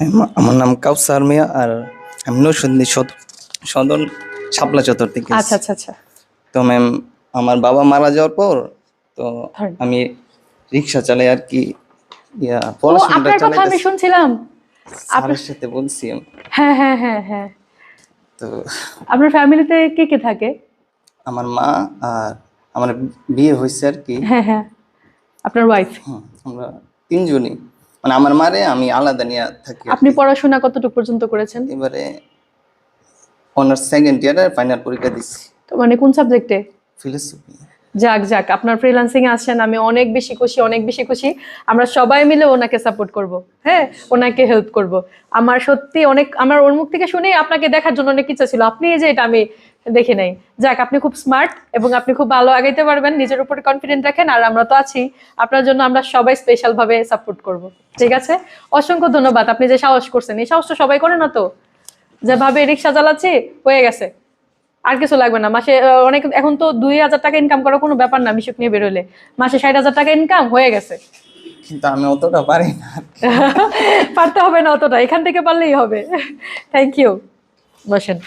আমা- আমার নাম কাউসার মিয়া আর আমি নৌসন্দি সদন শাপলা চত্বর থেকে আচ্ছা আচ্ছা আচ্ছা। তো ম্যাম আমার বাবা মারা যাওয়ার পর তো আমি রিক্সা চালাই আর কি ইয়া পড়াশোনাটা আপনার কথা আমি শুনছিলাম। স্যারের সাথে বলছি হ্যাঁ হ্যাঁ হ্যাঁ হ্যাঁ। তো আপনার ফ্যামিলিতে কে কে থাকে? আমার মা আর আমার বিয়ে হয়েছে আর কি। হ্যাঁ হ্যাঁ। আপনার ওয়াইফ আমরা তিনজনই। মানে আমার মারে আমি আলাদা নিয়ে থাকি আপনি পড়াশোনা কতটুকু পর্যন্ত করেছেন? এবারে অনার্স সেকেন্ড ইয়ারে ফাইনাল পরীক্ষা দিছি। তো মানে কোন সাবজেক্টে ফিলোসফি যাক যাক, আপনার ফ্রিল্যান্সিং আসছেন আমি অনেক বেশি খুশি, অনেক বেশি খুশি। আমরা সবাই মিলে ওনাকে সাপোর্ট করব হ্যাঁ? ওনাকে হেল্প করব। আমার সত্যি অনেক, আমার ওর মুখ থেকে শুনেই আপনাকে দেখার জন্য অনেক ইচ্ছা ছিল। আপনি যে এটা আমি দেখে নাই। যাক, আপনি খুব স্মার্ট এবং আপনি খুব ভালো আগাইতে পারবেন, নিজের উপরে কনফিডেন্ট রাখেন, আর আমরা তো আছি। আপনার জন্য আমরা সবাই স্পেশাল ভাবে সাপোর্ট করব। ঠিক আছে? অসংখ্য ধন্যবাদ, আপনি যে সাহস করছেন, এই সাহস তো সবাই করে না তো? যেভাবে রিক্সা চালাচ্ছি, হয়ে গেছে। আর কিছু লাগবে না। মাসে অনেক এখন তো দুই হাজার টাকা ইনকাম করার কোনো ব্যাপার না মিশুক নিয়ে বেরোলে। মাসে ষাট হাজার টাকা ইনকাম হয়ে গেছে। কিন্তু আমি অতটা পারি না। পারতে হবে না অতটা এখান থেকে পারলেই হবে। থ্যাংক ইউ বসেন।